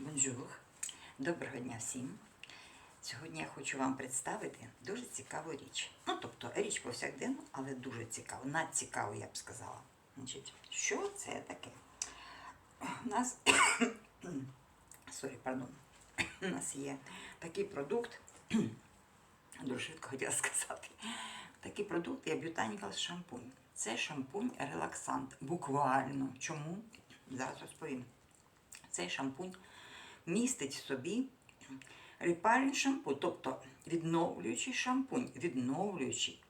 Бонжур. Доброго дня всім. Сьогодні я хочу вам представити дуже цікаву річ. Ну, тобто річ повсякденну, але дуже цікаву. Надцікаву, я б сказала. Значить, що це таке? У нас, сорі, пардон, у нас є такий продукт, дуже швидко хотіла сказати. Такий продукт є Botanical шампунь. Це шампунь релаксант. Буквально. Чому? Зараз розповім. Цей шампунь містить в собі репарінг шампунь, тобто відновлюючий шампунь, відновлюючий,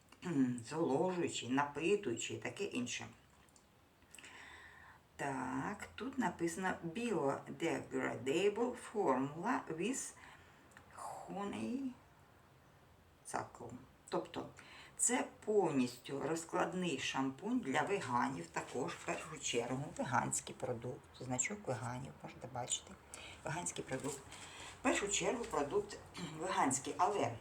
зволожуючий, напитуючий і таке інше. Так, тут написано Biodegradable Formula with Honey Cycle. Тобто це повністю розкладний шампунь для веганів, також в першу чергу веганський продукт, значок веганів, можете бачити. Веганський продукт. В першу чергу продукт веганський, але,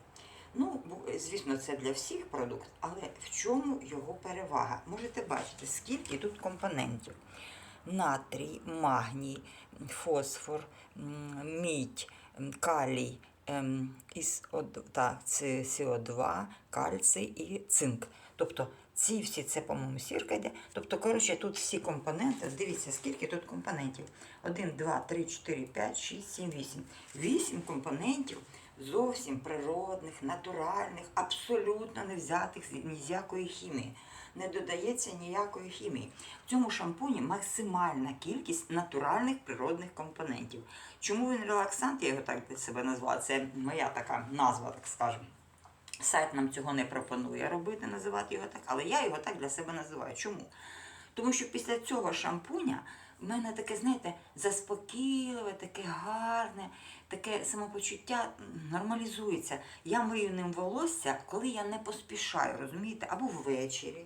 ну, звісно, це для всіх продукт, але в чому його перевага? Можете бачити, скільки тут компонентів. Натрій, магній, фосфор, мідь, калій, ем, із од- так, СО2, кальцій і цинк. Тобто ці всі, це, по-моєму, сірка йде. Тобто, коротше, тут всі компоненти, дивіться, скільки тут компонентів. 1, 2, 3, 4, 5, 6, 7, 8. 8 компонентів зовсім природних, натуральних, абсолютно не взятих з якої хімії. Не додається ніякої хімії. В цьому шампуні максимальна кількість натуральних природних компонентів. Чому він релаксант? Я його так для себе назвала. Це моя така назва, так скажемо. Сайт нам цього не пропонує робити, називати його так, але я його так для себе називаю. Чому? Тому що після цього шампуня в мене таке, знаєте, заспокійливе, таке гарне, таке самопочуття нормалізується. Я мию ним волосся, коли я не поспішаю, розумієте, або ввечері.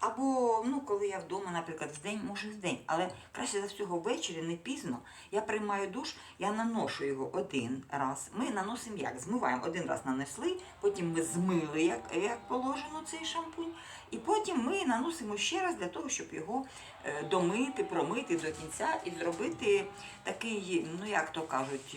Або ну, коли я вдома, наприклад, в день, може в день, але краще за всього ввечері, не пізно. Я приймаю душ, я наношу його один раз. Ми наносимо як? Змиваємо один раз нанесли, потім ми змили, як, як положено цей шампунь, і потім ми наносимо ще раз для того, щоб його е, домити, промити до кінця і зробити такий, ну як то кажуть.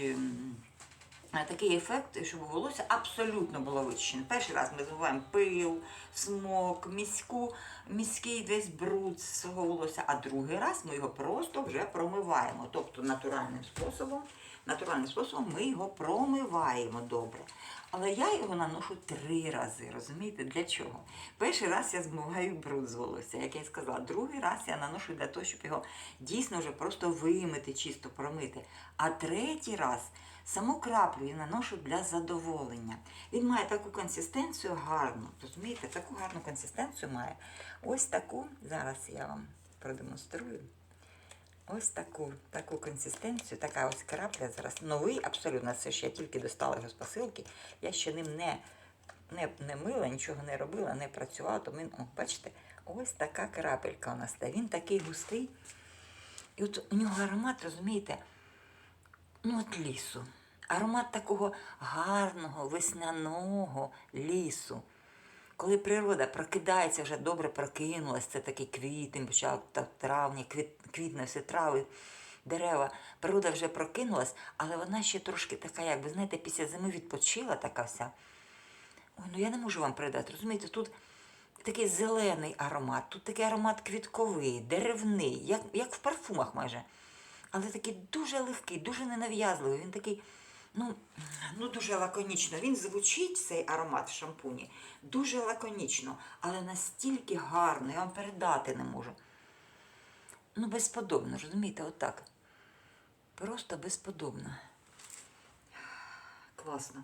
Е, такий ефект, щоб волосся абсолютно було вичищене. Перший раз ми забуваємо пил, смок, міську, міський весь бруд з свого волосся, а другий раз ми його просто вже промиваємо. Тобто натуральним способом, натуральним способом ми його промиваємо добре. Але я його наношу три рази, розумієте, для чого? Перший раз я змиваю бруд з волосся, як я й сказала. Другий раз я наношу для того, щоб його дійсно вже просто вимити, чисто промити. А третій раз саму краплю я наношу для задоволення. Він має таку консистенцію гарну, розумієте, таку гарну консистенцію має. Ось таку, зараз я вам продемонструю. Ось таку, таку консистенцію, така ось крапля зараз. Новий абсолютно, це ж я тільки достала його з посилки. Я ще ним не, не, не мила, нічого не робила, не працювала, то він, о, бачите, ось така крапелька у нас. Він такий густий. І от у нього аромат, розумієте, ну от лісу. Аромат такого гарного, весняного лісу. Коли природа прокидається, вже добре прокинулась, це такий квітень, почав травня, квіт, квітне все трави, дерева. Природа вже прокинулась, але вона ще трошки така, як ви знаєте, після зими відпочила така вся. Ой, ну я не можу вам передати. Розумієте, тут такий зелений аромат, тут такий аромат квітковий, деревний, як, як в парфумах майже. Але такий дуже легкий, дуже ненав'язливий. Він такий, ну, ну дуже лаконічно. Він звучить, цей аромат в шампуні, дуже лаконічно, але настільки гарно, я вам передати не можу. Ну, безподобно, розумієте, отак. Просто безподобно. Класно.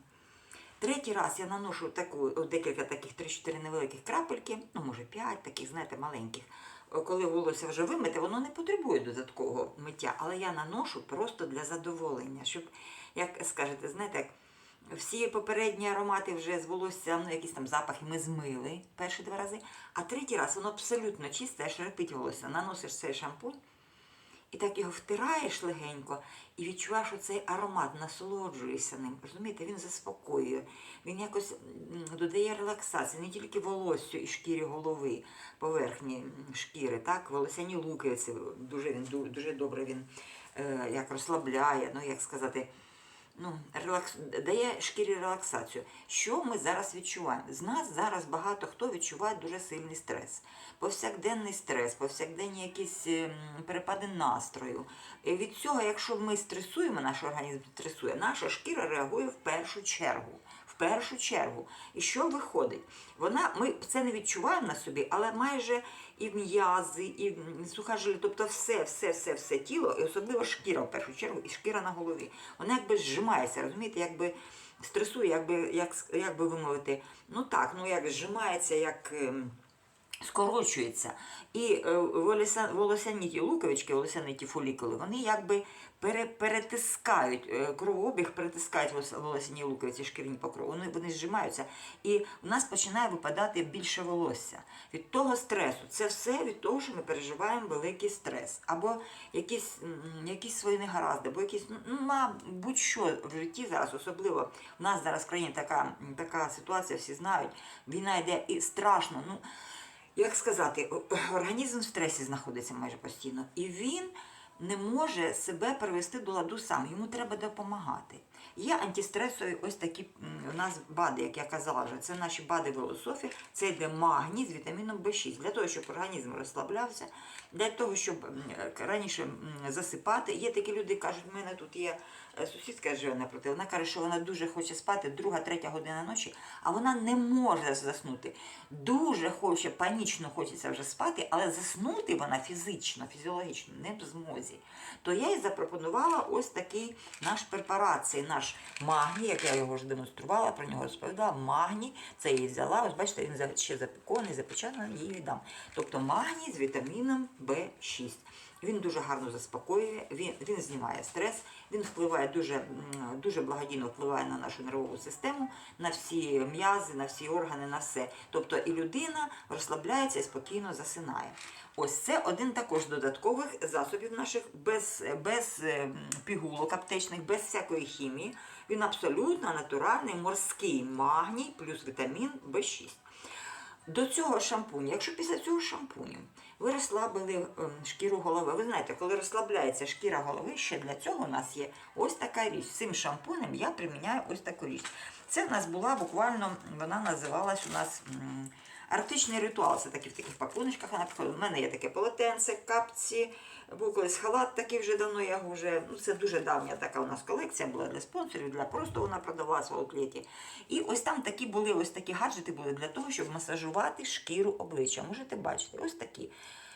Третій раз я наношу таку, декілька таких 3-4 невеликих крапельки, ну може 5 таких, знаєте, маленьких. Коли волосся вже вимите, воно не потребує додаткового миття, але я наношу просто для задоволення, щоб, як скажете, знаєте, як всі попередні аромати вже з волосся, ну якісь там запахи ми змили перші два рази, а третій раз воно абсолютно чисте, шерпить волосся. Наносиш цей шампунь. І так його втираєш легенько і відчуваєш оцей аромат, насолоджуєшся ним. Розумієте, він заспокоює, він якось додає релаксації, не тільки волосю і шкірі голови, поверхні шкіри, так, волосяні луки, це дуже, він, дуже добре він е, як розслабляє, ну як сказати, ну, релакс... дає шкірі релаксацію. Що ми зараз відчуваємо? З нас зараз багато хто відчуває дуже сильний стрес. Повсякденний стрес, повсякденні якісь ем, перепади настрою. І від цього, якщо ми стресуємо, наш організм стресує, наша шкіра реагує в першу чергу. Першу чергу. І що виходить? Вона, ми це не відчуваємо на собі, але майже і м'язи, і м, суха жилі, тобто все, все, все, все тіло, і особливо шкіра в першу чергу, і шкіра на голові. Вона якби зжимається, розумієте, якби стресує, якби, як, як би ви мовити, ну так, ну як зжимається, як. ем, скорочується. І е, волося, волосяні ті луковички, волосяні ті фолікули, вони якби пере, перетискають, е, кровообіг перетискають волос- волосяні луковиці, шкірні покрови, вони, вони зжимаються. І у нас починає випадати більше волосся. Від того стресу. Це все від того, що ми переживаємо великий стрес. Або якісь, якісь свої негаразди, або якісь, ну, ма- будь-що в житті зараз, особливо в нас зараз в країні така, така ситуація, всі знають, війна йде і страшно. Ну, як сказати, організм в стресі знаходиться майже постійно, і він не може себе привести до ладу сам. Йому треба допомагати. Є антистресові ось такі у нас БАДи, як я казала вже. Це наші БАДи волософі, це йде магній з вітаміном В6. Для того, щоб організм розслаблявся, для того, щоб е, раніше засипати. Є такі люди, кажуть, в мене тут є е, сусідка живе напроти. Вона каже, що вона дуже хоче спати, друга, третя година ночі, а вона не може заснути. Дуже хоче, панічно хочеться вже спати, але заснути вона фізично, фізіологічно не в змозі. То я їй запропонувала ось такий наш препарат, цей наш магній, як я його вже демонструвала, про нього розповідала. Магній, це її взяла. Ось бачите, він ще запікований, запечатаний, її віддам. Тобто магній з вітаміном В6. Він дуже гарно заспокоює, він, він знімає стрес, він впливає дуже, дуже благодійно впливає на нашу нервову систему, на всі м'язи, на всі органи, на все. Тобто і людина розслабляється і спокійно засинає. Ось це один також з додаткових засобів наших без, без е, пігулок аптечних, без всякої хімії. Він абсолютно натуральний морський магній плюс вітамін В6. До цього шампуню, якщо після цього шампуню ви розслабили ем, шкіру голови, ви знаєте, коли розслабляється шкіра голови, ще для цього у нас є ось така річ. Цим шампунем я приміняю ось таку річ. Це в нас була буквально, вона називалась у нас арктичний ритуал. Це такі в таких пакуночках вона приходила. У мене є таке полотенце, капці, був колись халат такий вже давно, я вже, ну це дуже давня така у нас колекція була для спонсорів, для просто вона продавалася в аутлеті. І ось там такі були, ось такі гаджети були для того, щоб масажувати шкіру обличчя. Можете бачити, ось такі.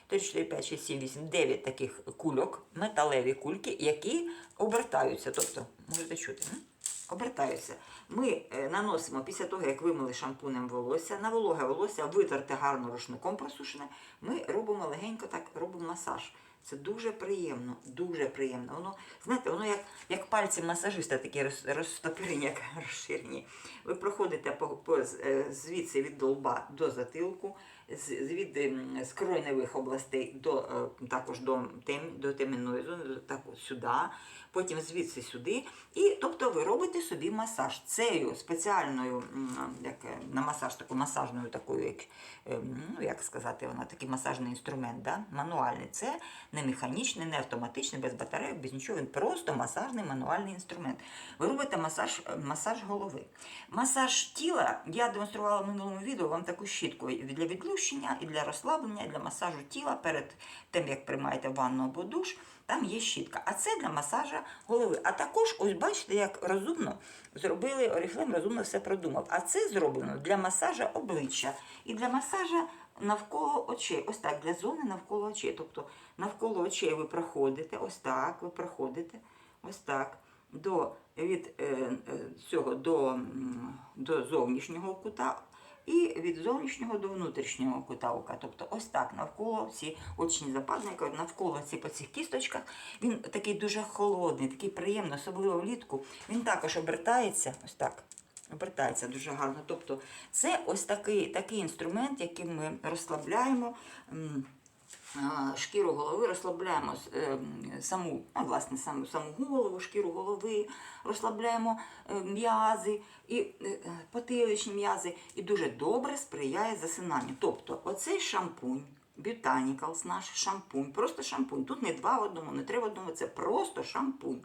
3, 4, 5, 6, 7, 8, 9 таких кульок, металеві кульки, які обертаються. Тобто, можете чути? Обертаються. Ми е, наносимо після того, як вимили шампунем волосся, на вологе волосся, витерте гарно рушником просушене, ми робимо легенько так, робимо масаж. Це дуже приємно, дуже приємно. Воно, знаєте, воно як, як пальці масажиста такі роз- розтопирені, як розширені. Ви проходите по, по, е, звідси від долба до затилку, з, від ем, з кройневих областей до, е, також до, тем, до теменної зони, так, сюди, потім звідси сюди. І тобто ви робите собі масаж. Цією спеціальною, як, е, на масаж, таку масажною такою, як, ем, ну, як сказати, вона такий масажний інструмент, да? мануальний. Це не механічний, не автоматичний, без батарейок, без нічого. Він просто масажний мануальний інструмент. Ви робите масаж, е, масаж голови. Масаж тіла я демонструвала в минулому відео вам таку щітку для відлущення, і для розслаблення, і для масажу тіла перед тим, як приймаєте ванну або душ. Там є щітка, а це для масажа голови. А також, ось бачите, як розумно зробили Оріфлем, розумно все продумав. А це зроблено для масажа обличчя і для масажа навколо очей. Ось так, для зони навколо очей. Тобто навколо очей ви проходите, ось так, ви проходите, ось так. До, від е, е, цього до, до зовнішнього кута і від зовнішнього до внутрішнього кута ока. Тобто ось так навколо ці очні западники, навколо ці по цих кісточках. Він такий дуже холодний, такий приємний, особливо влітку. Він також обертається, ось так. Обертається дуже гарно. Тобто це ось такий, такий інструмент, яким ми розслабляємо. Шкіру голови розслабляємо с- е, м, саму, а, власне, саму, саму голову, шкіру голови, розслабляємо е, м'язи і е, потиличні м'язи, і дуже добре сприяє засинанню. Тобто, оцей шампунь, Botanicals наш шампунь. Просто шампунь. Тут не два в одному, не три в одному, це просто шампунь.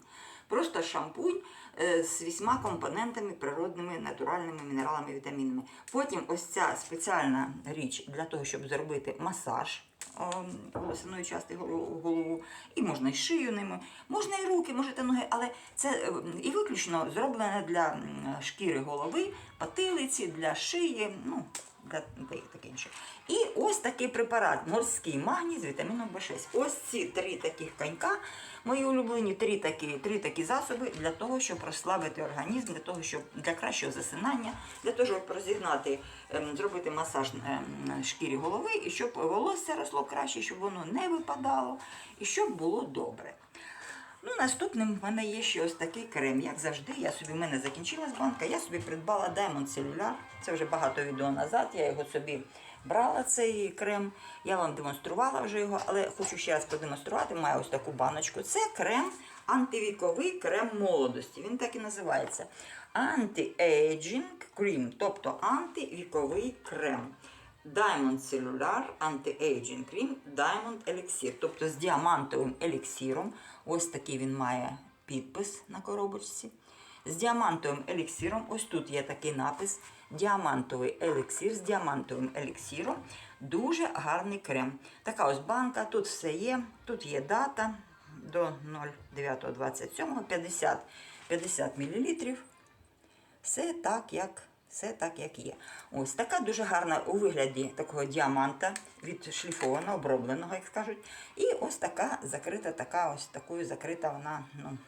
Просто шампунь е, з вісьма компонентами природними, натуральними мінералами, вітамінами. Потім ось ця спеціальна річ для того, щоб зробити масаж ем, волосяної части голову, і можна і шию ними, можна і руки, можете ноги, але це е, і виключно зроблене для шкіри голови, патилиці, для шиї, ну, таке. І ось такий препарат морський магній з вітаміном В6. Ось ці три таких конька, мої улюблені, три такі, три такі засоби для того, щоб розслабити організм, для того, щоб для кращого засинання, для того, щоб розігнати, ем, зробити масаж ем, шкірі голови, і щоб волосся росло краще, щоб воно не випадало, і щоб було добре. Ну, наступним в мене є ще ось такий крем. Як завжди, я собі, в мене закінчилась банка, я собі придбала Diamond Cellular. Це вже багато відео назад. Я його собі брала, цей крем. Я вам демонструвала вже його, але хочу ще раз продемонструвати. Маю ось таку баночку. Це крем, антивіковий крем молодості. Він так і називається. Anti-Aging Cream, тобто антивіковий крем. Diamond Cellular Anti-Aging Cream Diamond Elixir, тобто з діамантовим еліксиром. Ось такий він має підпис на коробочці. З діамантовим еліксиром, ось тут є такий напис: діамантовий еліксир з діамантовим еліксиром. Дуже гарний крем. Така ось банка, тут все є. Тут є дата до 09.27, 50, 50 мл. Все так, як, все так, як є. Ось така дуже гарна у вигляді такого діаманта відшліфованого, обробленого, як скажуть. І ось така закрита, така ось такою закрита вона. ну,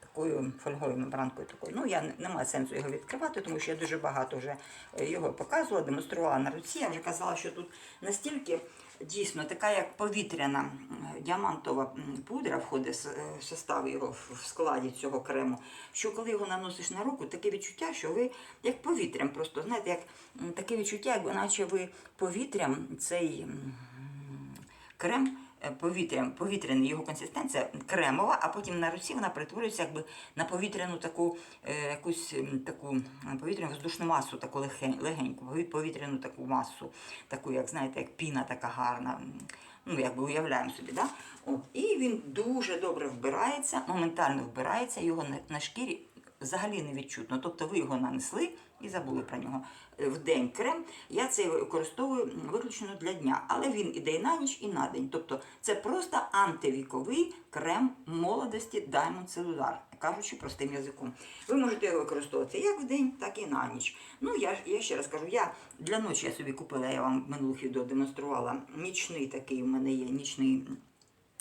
Такою фольговою мембранкою такою. Ну, я не- немає сенсу його відкривати, тому що я дуже багато вже е, його показувала, демонструвала на руці. Я вже казала, що тут настільки дійсно така, як повітряна діамантова пудра входить е, в состав його в складі цього крему. Що коли його наносиш на руку, таке відчуття, що ви як повітрям, просто знаєте, як таке відчуття, як наче ви повітрям цей. крем повітрям, повітряний його консистенція кремова, а потім на руці вона перетворюється якби на повітряну таку е, якусь таку повітряну воздушну масу, таку легень- легеньку, повітряну таку масу, таку, як знаєте, як піна така гарна. Ну, якби уявляємо собі, да? От. І він дуже добре вбирається, моментально вбирається, його на шкірі взагалі не відчутно. Тобто ви його нанесли і забули про нього. Е, В день крем я це використовую виключно для дня, але він іде і на ніч, і на день. Тобто це просто антивіковий крем молодості Diamond Cellular, кажучи простим язиком. Ви можете його використовувати як в день, так і на ніч. Ну я, я ще раз кажу, я для ночі я собі купила, я вам в минулих відео демонструвала нічний такий у мене є нічний.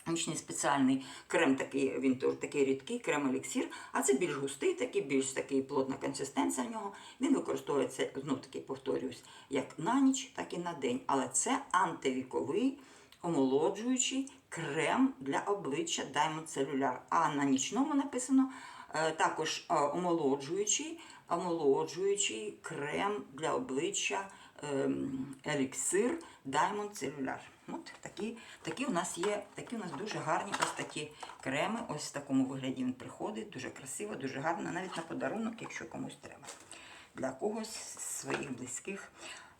Нічний спеціальний крем такий, він такий рідкий, крем еліксір, а це більш густий, такий, більш такий плотна консистенція в нього. Він використовується, знов таки повторюсь, як на ніч, так і на день. Але це антивіковий, омолоджуючий крем для обличчя Diamond Cellular. А на нічному написано е, також е, омолоджуючий, омолоджуючий крем для обличчя ем, еліксир Diamond Cellular. От такі, такі у нас є, такі у нас дуже гарні ось такі креми. Ось в такому вигляді він приходить, дуже красиво, дуже гарно, навіть на подарунок, якщо комусь треба. Для когось з своїх близьких.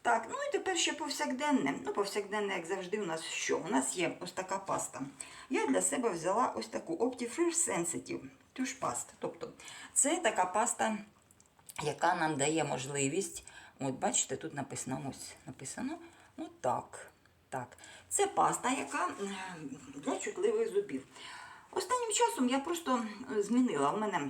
Так, ну і тепер ще повсякденне. Ну, повсякденне, як завжди, у нас що? У нас є ось така паста. Я для себе взяла ось таку Optifresh Sensitive туш паста. Тобто, це така паста, яка нам дає можливість. От бачите, тут написано ось написано. Ну так. Це паста, яка для чутливих зубів. Останнім часом я просто змінила. У мене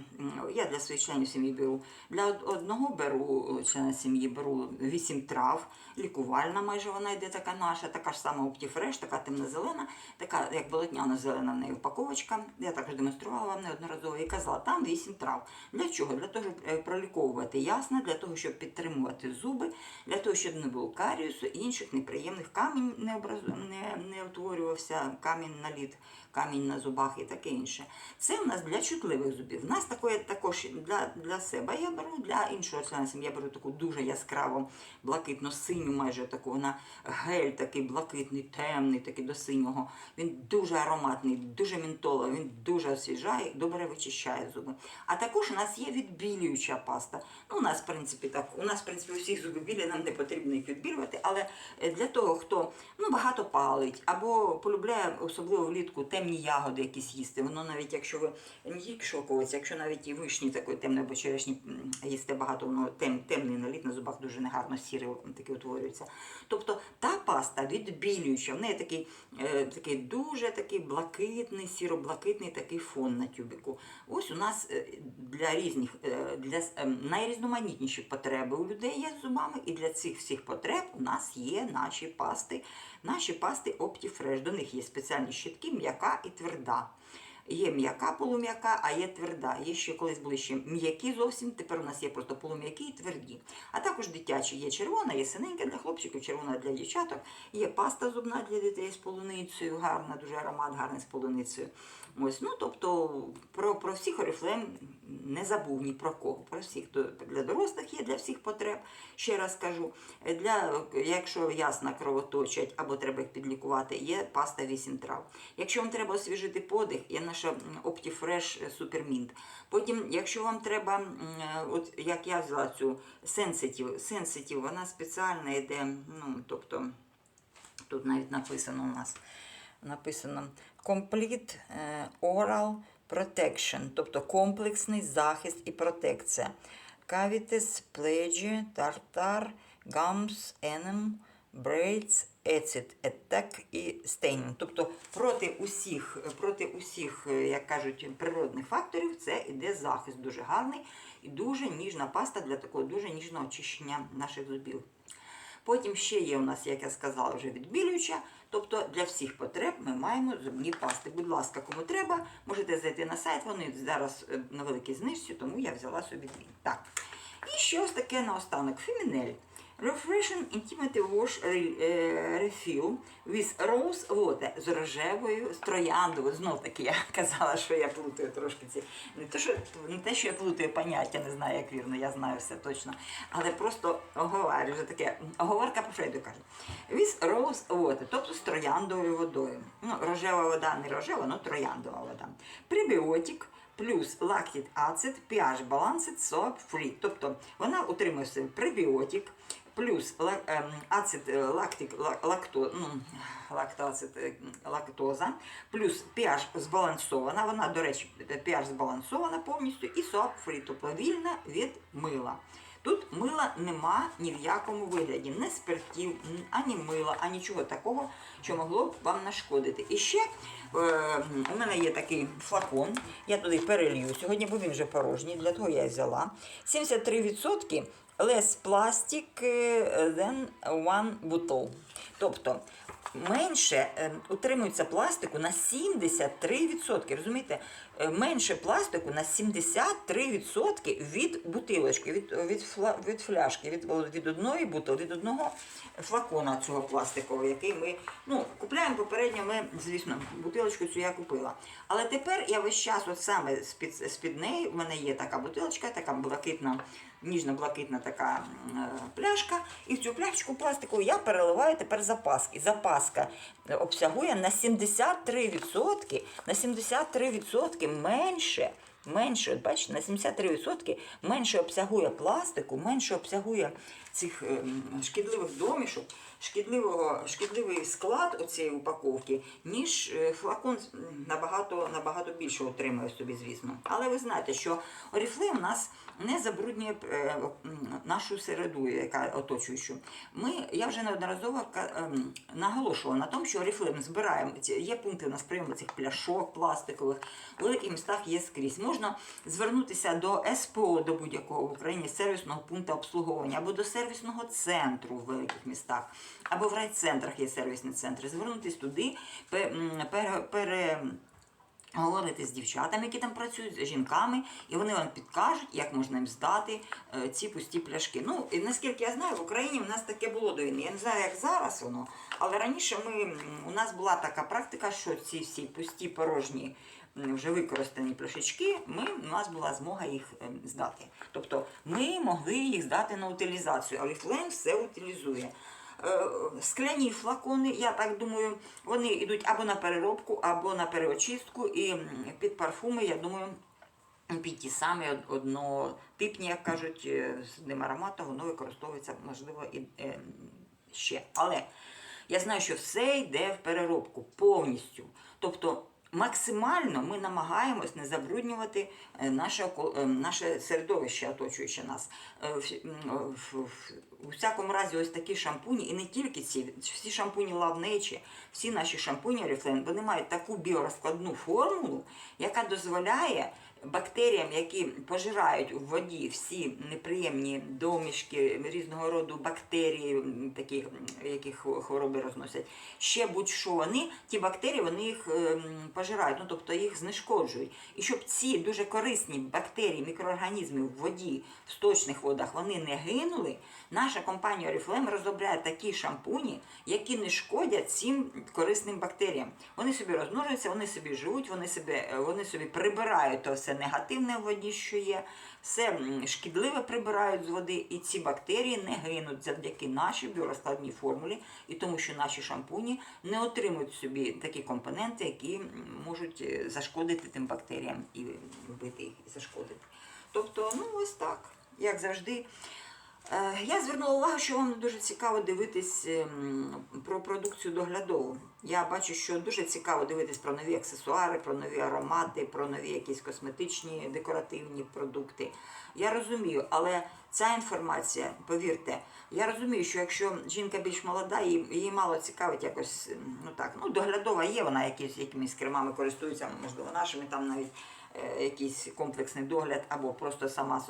я для своїх членів сім'ї беру. Для одного беру е, члена сім'ї беру 8 трав, лікувальна майже вона йде така наша, така ж сама Optifresh, така темно-зелена, така як болотняна зелена в неї упаковочка. Я також демонструвала вам неодноразово і казала, там 8 трав. Для чого? Для того, щоб е, проліковувати ясно, для того, щоб підтримувати зуби, для того, щоб не було каріусу інших неприємних камінь не, образ... не, не утворювався, камінь на лід, камінь на зубах і таке інше. Це у нас для чутливих зубів. У нас такої також для, для себе я беру, для іншого члена сім'ї я беру таку дуже яскраво блакитно-синю, майже таку вона гель такий блакитний, темний, такий до синього. Він дуже ароматний, дуже мінтоловий, він дуже освіжає, добре вичищає зуби. А також у нас є відбілююча паста. Ну, у нас, в принципі, так, у нас, в принципі, у всіх зуби білі, нам не потрібно їх відбілювати, але е, для того, хто ну, багато палить або полюбляє особливо влітку темні ягоди якісь їсти. Воно навіть якщо ви не тільки шовковиця, якщо навіть і вишні такої темної або черешні м, їсте багато, воно тем, темний наліт на зубах дуже негарно сірий такі утворюється. Тобто та паста відбілююча, в неї такий, е, такий дуже такий блакитний, сіро-блакитний такий фон на тюбику. Ось у нас е, для різних, е, для ем, найрізноманітніші потреби у людей є з зубами, і для цих всіх потреб у нас є наші пасти, наші пасти Optifresh. До них є спеціальні щітки, м'яка і тверда. Є м'яка полум'яка, а є тверда. Є ще колись були ще м'які зовсім, тепер у нас є просто полум'які і тверді. А також дитячі є червона, є синенька для хлопчиків, червона для дівчаток. Є паста зубна для дітей з полуницею, гарна, дуже аромат гарний з полуницею. Ось, ну тобто про, про всіх Орифлейм не забув ні про кого. Про всіх То для дорослих є для всіх потреб. Ще раз кажу, для якщо ясна кровоточать або треба їх підлікувати, є паста 8 трав. Якщо вам треба освіжити подих, є наша Optifresh Supermint. Потім, якщо вам треба, от як я взяла цю Sensitive, Sensitive, вона спеціальна йде, ну тобто. Тут навіть написано у нас написано Complete е, Oral Protection, тобто комплексний захист і протекція. Cavities, Plegie, Tartar, Gums, Enum, Braids, Acid, Attack і Staining. Тобто проти усіх, проти усіх, е, як кажуть, природних факторів це іде захист дуже гарний і дуже ніжна паста для такого дуже ніжного очищення наших зубів. Потім ще є у нас, як я сказала, вже відбілююча. Тобто для всіх потреб ми маємо зубні пасти. Будь ласка, кому треба, можете зайти на сайт, вони зараз е, на великій знижці, тому я взяла собі дві. Так. І щось таке наостанок. Фемінель. Refreshing Intimate Wash е, Refill with Rose Water з рожевою, з трояндовою. Знов таки я казала, що я плутаю трошки ці. Не те, що, не те, що я плутаю поняття, не знаю, як вірно, я знаю все точно. Але просто оговарю, вже таке, оговорка по Фрейду каже. With Rose Water, тобто з трояндовою водою. Ну, рожева вода, не рожева, але трояндова вода. Пребіотик плюс lactic acid, pH balanced, soap free. Тобто вона утримує собі пребіотик, плюс ем, ацид е, лактик, лакто, ну, лактоацид, е, лактоза, плюс pH збалансована. Вона, до речі, pH збалансована повністю і free, тобто вільна від мила. Тут мила нема ні в якому вигляді, не спиртів, ані мила, ані нічого такого, що могло б вам нашкодити. І ще е, у мене є такий флакон, я туди перелью сьогодні, бо він вже порожній, для того я і взяла. 73% less plastic than one bottle. Тобто менше е, утримується пластику на 73%. Розумієте? Е, Менше пластику на 73% від бутилочки, від, від, фла, від фляшки, від, від одної бутилки, від одного флакона цього пластикового, який ми ну, купляємо попередньо. Ми, звісно, бутилочку цю я купила. Але тепер я весь час, от саме з-під, з-під неї, в мене є така бутилочка, така блакитна, ніжно-блакитна така е, пляшка. І в цю пляшечку пластикову я переливаю тепер запаски. Запаска е, обсягує на 73%, на 73% менше. Менше, бачите, на 73% менше обсягує пластику, менше обсягує цих ем, шкідливих домішок, шкідливого, шкідливий склад оцієї упаковки, ніж е, флакон набагато, набагато більше отримує собі, звісно. Але ви знаєте, що Oriflame нас не забруднює е, нашу середу, яка оточуючу. Ми, я вже неодноразово наголошувала на тому, що Oriflame збираємо, є пункти у нас прийому цих пляшок пластикових, в великих містах є скрізь. Можна звернутися до СПО, до будь-якого в Україні сервісного пункту обслуговування або до сервісного центру в великих містах, або в райцентрах є сервісні центри. Звернутися туди, пе- м, пере- пере говорити з дівчатами, які там працюють, з жінками, і вони вам підкажуть, як можна їм здати е, ці пусті пляшки. Ну, і наскільки я знаю, в Україні в нас таке було до війни. Я не знаю, як зараз воно, але раніше ми, у нас була така практика, що ці всі пусті порожні вже використані пляшечки, ми, у нас була змога їх ем, здати. Тобто ми могли їх здати на утилізацію, але Флейм все утилізує. Е, Скляні флакони, я так думаю, вони йдуть або на переробку, або на переочистку, і під парфуми, я думаю, під ті самі однотипні, як кажуть, е, з одним ароматом, воно використовується, можливо, і е, ще. Але я знаю, що все йде в переробку повністю. Тобто максимально ми намагаємось не забруднювати е, наше, е, наше середовище, оточуюче нас. Е, У всякому разі, ось такі шампуні, і не тільки ці, всі шампуні лавнечі, всі наші шампуні Oriflame, вони мають таку біорозкладну формулу, яка дозволяє бактеріям, які пожирають у воді всі неприємні домішки різного роду бактерії, такі, які хвороби розносять, ще будь-що вони, ті бактерії вони їх ем, пожирають, ну тобто їх знешкоджують. І щоб ці дуже корисні бактерії, мікроорганізми в воді, в сточних водах, вони не гинули, наша компанія Oriflame розробляє такі шампуні, які не шкодять цим корисним бактеріям. Вони собі розмножуються, вони собі живуть, вони собі, е, вони собі прибирають то все негативне в воді, що є, все шкідливе прибирають з води, і ці бактерії не гинуть завдяки нашій біорозкладній формулі, і тому, що наші шампуні не отримують собі такі компоненти, які можуть е, зашкодити тим бактеріям і вбити їх і зашкодити. Тобто, ну ось так, як завжди. Е, Я звернула увагу, що вам дуже цікаво дивитись ем, про продукцію доглядову. Я бачу, що дуже цікаво дивитись про нові аксесуари, про нові аромати, про нові якісь косметичні декоративні продукти. Я розумію, але ця інформація, повірте, я розумію, що якщо жінка більш молода, їй, їй мало цікавить якось, ем, ну так, ну доглядова є, вона якісь, якимись кремами користується, можливо, нашими там навіть якийсь комплексний догляд або просто сама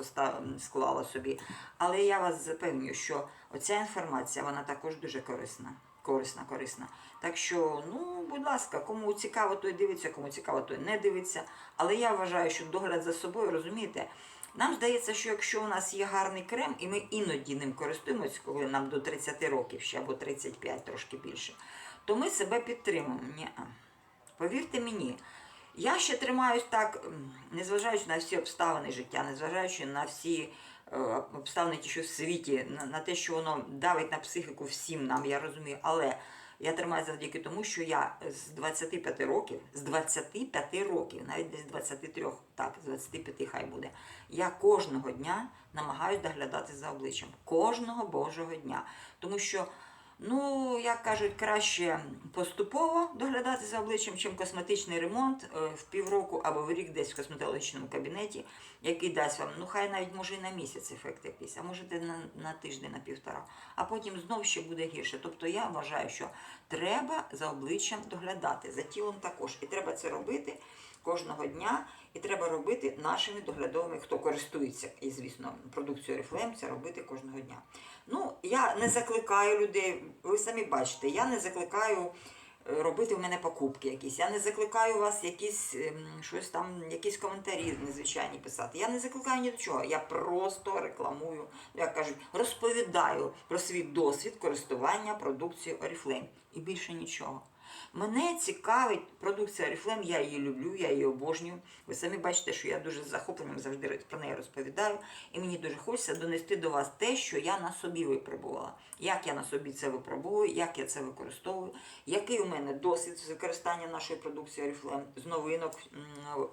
склала собі. Але я вас запевнюю, що оця інформація вона також дуже корисна. Корисна, корисна. Так що, ну, будь ласка, кому цікаво, той дивиться, кому цікаво, той не дивиться. Але я вважаю, що догляд за собою, розумієте, нам здається, що якщо у нас є гарний крем, і ми іноді ним користуємось, коли нам до 30 років ще або 35, трошки більше, то ми себе підтримуємо. Ні. Повірте мені, я ще тримаюсь так, незважаючи на всі обставини життя, незважаючи на всі е, обставини, ті, що в світі, на, на те, що воно давить на психіку всім нам, я розумію, але я тримаюся завдяки тому, що я з 25 років, з 25 років, навіть десь 23, так, з 25 хай буде, я кожного дня намагаюся доглядати за обличчям. Кожного божого дня. Тому що Ну, як кажуть, краще поступово доглядати за обличчям, чим косметичний ремонт е, в півроку або в рік десь в косметологічному кабінеті, який дасть вам, ну хай навіть може і на місяць ефект якийсь, а може на, на тиждень, на півтора, а потім знов ще буде гірше. Тобто я вважаю, що треба за обличчям доглядати, за тілом також. І треба це робити кожного дня, і треба робити нашими доглядовими, хто користується, і, звісно, продукцією Oriflame, це робити кожного дня. Ну, я не закликаю людей, ви самі бачите, я не закликаю е, робити в мене покупки якісь. Я не закликаю вас якісь ем, щось там, якісь коментарі незвичайні писати. Я не закликаю ні до чого. Я просто рекламую, як кажуть, розповідаю про свій досвід користування продукцією Oriflame. І більше нічого. Мене цікавить продукція Oriflame, я її люблю, я її обожнюю. Ви самі бачите, що я дуже з захопленням завжди про неї розповідаю. І мені дуже хочеться донести до вас те, що я на собі випробувала. Як я на собі це випробовую, як я це використовую, який у мене досвід з використання нашої продукції Oriflame, з новинок,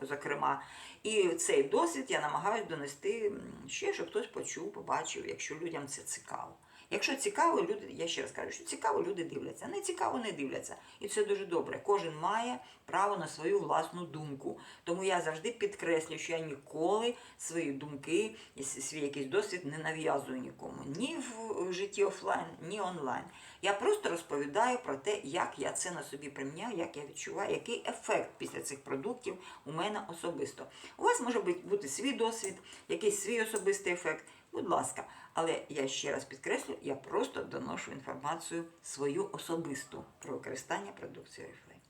зокрема. І цей досвід я намагаюся донести ще, щоб хтось почув, побачив, якщо людям це цікаво. Якщо цікаво, люди, я ще раз кажу, що цікаво, люди дивляться. Не цікаво, не дивляться. І це дуже добре. Кожен має право на свою власну думку. Тому я завжди підкреслюю, що я ніколи свої думки і свій якийсь досвід не нав'язую нікому. Ні в житті офлайн, ні онлайн. Я просто розповідаю про те, як я це на собі приміняю, як я відчуваю, який ефект після цих продуктів у мене особисто. У вас може бути, свій досвід, якийсь свій особистий ефект. Будь ласка, але я ще раз підкреслю, я просто доношу інформацію свою особисту про використання продукції Oriflame.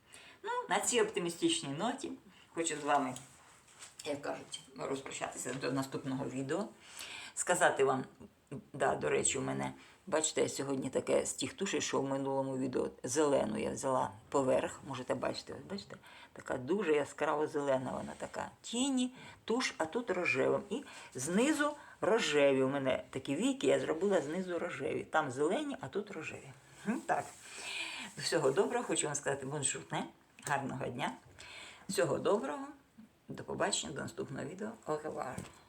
Ну, на цій оптимістичній ноті хочу з вами, як кажуть, розпочатися до наступного відео, сказати вам Да, до речі, у мене, бачите, я сьогодні таке з тих тушей, що в минулому відео зелену я взяла поверх. Можете бачити, ось бачите, така дуже яскраво зелена вона така. Тіні, туш, а тут рожевим. І знизу рожеві. У мене такі віки, я зробила знизу рожеві. Там зелені, а тут рожеві. Так. Всього доброго, хочу вам сказати бонжурне, гарного дня. Всього доброго. До побачення, до наступного відео. Revoir.